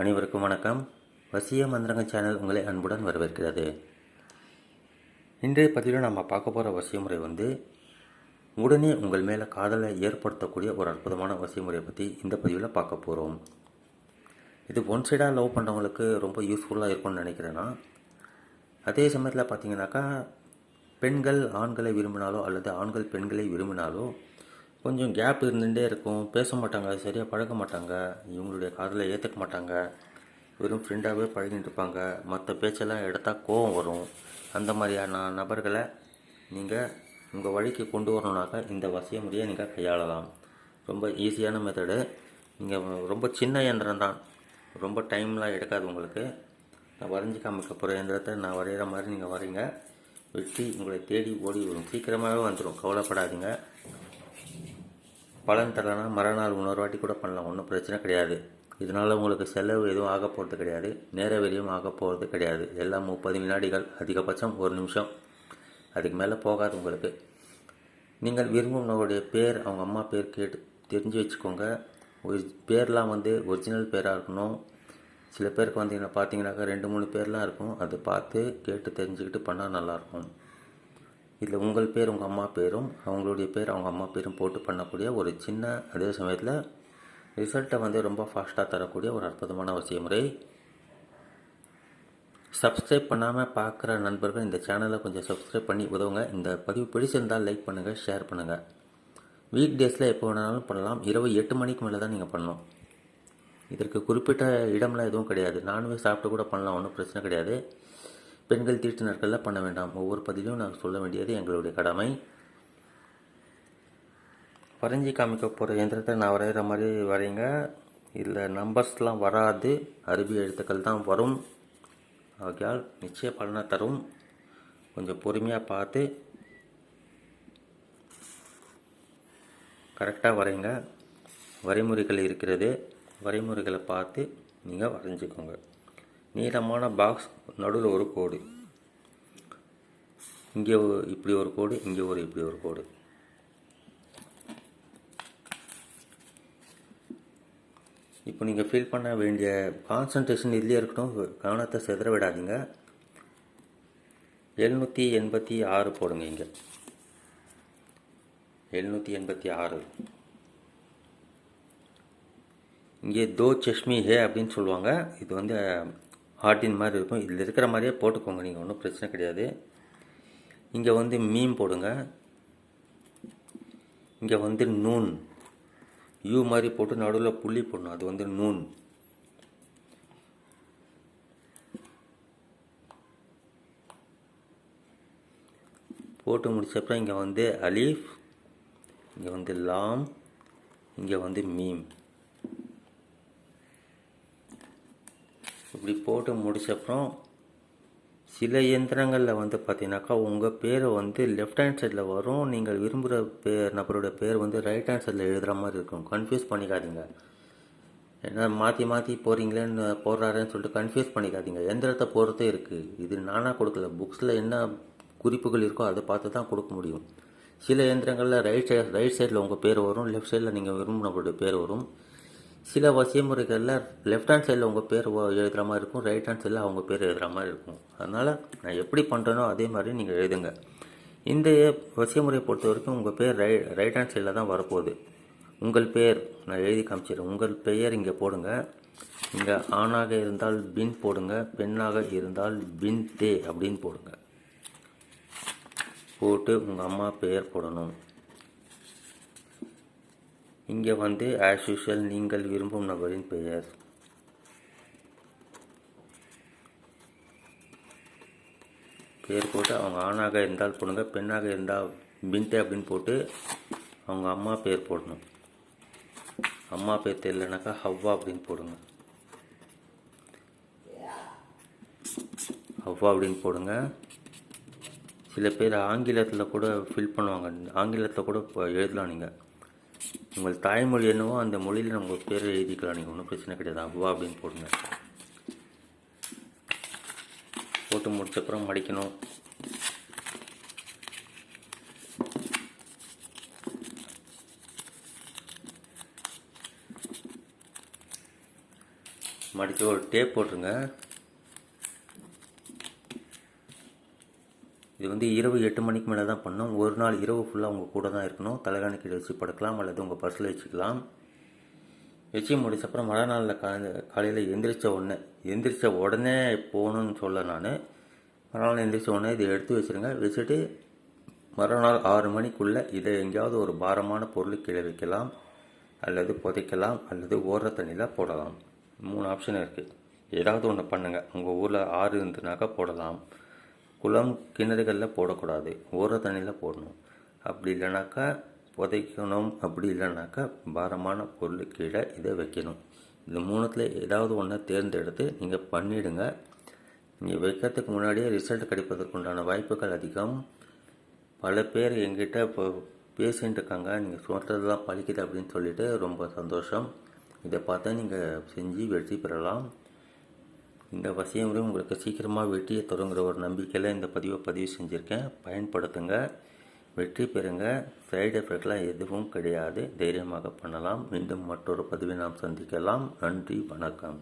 அனைவருக்கும் வணக்கம். வசிய மந்திரங்க சேனல் உங்களை அன்புடன் வரவேற்கிறது. இன்றைய பதிவில் நம்ம பார்க்க போகிற வசியமுறை வந்து உடனே உங்கள் மேலே காதலை ஏற்படுத்தக்கூடிய ஒரு அற்புதமான வசியமுறையை பற்றி இந்த பதிவில் பார்க்க போகிறோம் இது ஒன் சைடாக லவ் பண்ணுறவங்களுக்கு ரொம்ப யூஸ்ஃபுல்லாக இருக்கும்னு நினைக்கிறேன்னா அதே சமயத்தில் பார்த்தீங்கன்னாக்கா பெண்கள் ஆண்களை விரும்பினாலோ அல்லது ஆண்கள் பெண்களை விரும்பினாலோ கொஞ்சம் கேப் இருந்துகிட்டே இருக்கும். பேச மாட்டாங்க சரியாக பழக மாட்டாங்க. இவங்களுடைய காதலை ஏற்றுக்க மாட்டாங்க. வெறும் ஃப்ரெண்டாகவே பழகிட்டு இருப்பாங்க. மற்ற பேச்செல்லாம் எடுத்தால் கோவம் வரும். அந்த மாதிரியான நபர்களை நீங்கள் உங்கள் வழிக்கு கொண்டு வரணுனாக்கா இந்த வசிய முறையை நீங்கள் கையாளலாம். ரொம்ப ஈஸியான மெத்தடு நீங்கள் ரொம்ப சின்ன இயந்திரம் தான். ரொம்ப டைம்லாம் எடுக்காது உங்களுக்கு. நான் வரைஞ்சி காமிக்க போகிற இயந்திரத்தை நான் வரைகிற மாதிரி நீங்கள் வரீங்க. வெட்டி உங்களை தேடி ஓடி வரும். சீக்கிரமாகவே வந்துடும் கவலைப்படாதீங்க. பலன் தரலனா மறுநாள் இன்னொரு வாட்டி கூட பண்ணலாம். ஒன்றும் பிரச்சனை கிடையாது. இதனால் உங்களுக்கு செலவு எதுவும் ஆக போகிறது கிடையாது. நேர வெளியும் ஆக போகிறது கிடையாது. எல்லாம் முப்பது வினாடிகள். அதிகபட்சம் ஒரு நிமிஷம். அதுக்கு மேலே போகாது உங்களுக்கு. நீங்கள் விரும்பும் பேர் அவங்க அம்மா பேர் கேட்டு தெரிஞ்சு வச்சுக்கோங்க. ஒரு பேர்லாம் வந்து ஒரிஜினல் பேராக இருக்கணும். சில பேருக்கு வந்து பார்த்தீங்கன்னாக்கா ரெண்டு மூணு பேர்லாம் இருக்கும். அதை பார்த்து கேட்டு தெரிஞ்சுக்கிட்டு பண்ணால் நல்லாயிருக்கும் இதில் உங்கள் பேர் உங்கள் அம்மா பேரும் அவங்களுடைய பேர் அவங்க அம்மா பேரும் போட்டு பண்ணக்கூடிய ஒரு சின்ன அதே சமயத்தில் ரிசல்ட்டை வந்து ரொம்ப ஃபாஸ்ட்டாக தரக்கூடிய ஒரு அற்புதமான அவசிய முறை சப்ஸ்கிரைப் பண்ணாமல் பார்க்குற நண்பர்கள் இந்த சேனலை கொஞ்சம் சப்ஸ்கிரைப் பண்ணி உதவுங்க. இந்த பதிவு பிடிச்சிருந்தால் லைக் பண்ணுங்கள் ஷேர் பண்ணுங்கள் வீக் டேஸில் எப்போ வேணாலும் பண்ணலாம். இரவு எட்டு மணிக்கு மேலே தான் நீங்கள் பண்ணணும். இதற்கு குறிப்பிட்ட இடம்லாம் எதுவும் கிடையாது. நான்வெஜ் சாப்பிட்டு கூட பண்ணலாம் ஒன்றும் பிரச்சனை கிடையாது. பெண்கள் தீட்டு நாட்களில் பண்ண வேண்டாம். ஒவ்வொரு பதிலையும் நாங்கள் சொல்ல வேண்டியது எங்களுடைய கடமை. வரைஞ்சி காமிக்க போகிற எந்திரத்தை நான் வரைகிற மாதிரி வரைங்க இதில் நம்பர்ஸ்லாம் வராது. அரபி எழுத்துக்கள் தான் வரும். ஆகையால் நிச்சய பலனை தரும். கொஞ்சம் பொறுமையாக பார்த்து கரெக்டாக வரைங்க வரைமுறைகள் இருக்கிறது. வரைமுறைகளை பார்த்து நீங்கள் வரைஞ்சிக்கோங்க. நீளமான பாக்ஸ் நடுவில் ஒரு கோடு. இங்கே இப்படி ஒரு கோடு இங்கே ஒரு இப்படி ஒரு கோடு. இப்போ நீங்கள் ஃபீல் பண்ண வேண்டிய கான்சன்ட்ரேஷன் இதுலேயே இருக்கட்டும் கவனத்தை செதற விடாதீங்க. எழுநூற்றி எண்பத்தி ஆறு போடுங்க இங்கே. எழுநூற்றி எண்பத்தி ஆறு. இங்கே தோ சஷ்மி ஹே அப்படின்னு சொல்லுவாங்க. இது வந்து ஹார்டின் மாதிரி இருக்கும். இதில் இருக்கிற மாதிரியே போட்டுக்கோங்க. நீங்கள் ஒன்றும் பிரச்சனை கிடையாது. இங்கே வந்து மீம் போடுங்க. இங்கே வந்து நூன். யூ மாதிரி போட்டு நடுவில் புள்ளி போடணும். அது வந்து நூன். போட்டு முடிச்சப்பறம் இங்கே வந்து அலீஃப் இங்கே வந்து லாம் இங்கே வந்து மீம். இப்படி போட்டு முடிச்சப்புறம் சில இயந்திரங்களில் வந்து பார்த்தீங்கன்னாக்கா உங்கள் பேர் வந்து லெஃப்ட் ஹேண்ட் சைடில் வரும். நீங்கள் விரும்புகிற பேர் நபரோட பேர் வந்து ரைட் ஹேண்ட் சைடில் எழுதுகிற மாதிரி இருக்கும். கன்ஃபியூஸ் பண்ணிக்காதீங்க. ஏன்னா மாற்றி மாற்றி போகிறீங்களேன்னு போடுறாருன்னு சொல்லிட்டு கன்ஃபியூஸ் பண்ணிக்காதீங்க. எந்திரத்தை பொறுத்தே இருக்குது இது நானாக கொடுக்கல. புக்ஸில் என்ன குறிப்புகள் இருக்கோ அதை பார்த்து தான் கொடுக்க முடியும். சில இயந்திரங்களில் ரைட் சைட் ரைட் சைடில் உங்கள் பேர் வரும். லெஃப்ட் சைடில் நீங்கள் விரும்பினவங்களுடைய பேர் வரும். சில வசியமுறைகளில் லெஃப்ட் ஹேண்ட் சைடில் உங்கள் பேர் எழுதுகிற மாதிரி இருக்கும் ரைட் ஹேண்ட் சைடில் அவங்க பேர் எழுதுகிற மாதிரி இருக்கும். அதனால் நான் எப்படி பண்ணுறேனோ அதே மாதிரி நீங்கள் எழுதுங்க. இந்த வசியமுறையை பொறுத்த வரைக்கும் உங்கள் பேர் ரை ரைட் ஹேண்ட் சைடில் தான் வரப்போகுது. உங்கள் பேர் நான் எழுதி காமிச்சிடுறேன். உங்கள் பெயர் இங்கே போடுங்க. இங்கே ஆணாக இருந்தால் பின் போடுங்க பெண்ணாக இருந்தால் பின் தே அப்படின்னு போடுங்க. போட்டு உங்கள் அம்மா பெயர் போடணும். இங்கே வந்து ஆஸ் யூஷுவல் நீங்கள் விரும்பும் நபரின் பெயர். பேர் போட்டு அவங்க ஆணாக இருந்தால் போடுங்க பெண்ணாக இருந்தால் பின்ட்டு அப்படின்னு போட்டு அவங்க அம்மா பேர் போடணும். அம்மா பேர் தெரியலனாக்கா ஹவ்வா அப்படின்னு போடுங்க. ஹவ்வா அப்படின்னு போடுங்க. சில பேர் ஆங்கிலத்தில் கூட ஃபில் பண்ணுவாங்க. ஆங்கிலத்தில் கூட இப்போ எழுதலாம் நீங்கள் உங்கள் தாய்மொழி என்னவோ அந்த மொழியில் நம்ம பேர் எழுதிக்கலாம். நீங்கள் ஒன்றும் பிரச்சனை கிடையாது. அவ்வா அப்படின்னு போடுங்க. போட்டு முடிச்சப்புறம் மடிக்கணும். மடித்து ஒரு டேப் போட்டுருங்க. இது வந்து இரவு எட்டு மணிக்கு மேலே தான் பண்ணணும் ஒரு நாள் இரவு ஃபுல்லாக உங்கள் கூட தான் இருக்கணும். தலைகாணி கீழே வச்சு படுக்கலாம் அல்லது உங்கள் பர்ஸில் வச்சுக்கலாம். வச்சு முடிச்சப்பறம் மழை நாளில் காலை காலையில் எந்திரிச்ச உடனே எந்திரிச்ச உடனே போகணும்னு சொல்ல நான். மறுநாள் எந்திரிச்ச உடனே இதை எடுத்து வச்சுருங்க. வச்சுட்டு மறுநாள் ஆறு மணிக்குள்ளே இதை எங்கேயாவது ஒரு பாரமான பொருள் கீழே வைக்கலாம். அல்லது புதைக்கலாம் அல்லது ஓடுற தண்ணியில் போடலாம். மூணு ஆப்ஷன் இருக்குது ஏதாவது ஒன்று பண்ணுங்கள் உங்கள் ஊரில் ஆறு இருந்துனாக்கா போடலாம். குளம் கிணறுகளில் போடக்கூடாது. ஓர தண்ணியில் போடணும். அப்படி இல்லைனாக்கா புதைக்கணும். அப்படி இல்லைனாக்கா பாரமான பொருள் கீழே இதை வைக்கணும். இந்த மூணுத்தில் ஏதாவது ஒன்றை தேர்ந்தெடுத்து நீங்கள் பண்ணிவிடுங்க நீங்கள் வைக்கிறதுக்கு முன்னாடியே ரிசல்ட் கிடைப்பதற்குண்டான வாய்ப்புகள் அதிகம். பல பேர் எங்கிட்ட இப்போ பேசிகிட்டு இருக்காங்க. நீங்கள் சொல்கிறதெல்லாம் பழிக்குது அப்படின்னு சொல்லிட்டு ரொம்ப சந்தோஷம். இதை பார்த்தா நீங்கள் செஞ்சு வெற்றி பெறலாம். இந்த வசிய உங்களுக்கு சீக்கிரமாக வெற்றியை தொடங்குற ஒரு நம்பிக்கையில் இந்த பதிவை பதிவு செஞ்சுருக்கேன். பயன்படுத்துங்க வெற்றி பெறுங்க. சைடு எஃபெக்ட்லாம் எதுவும் கிடையாது. தைரியமாக பண்ணலாம். மீண்டும் மற்றொரு பதிவை நாம் சந்திக்கலாம். நன்றி வணக்கம்.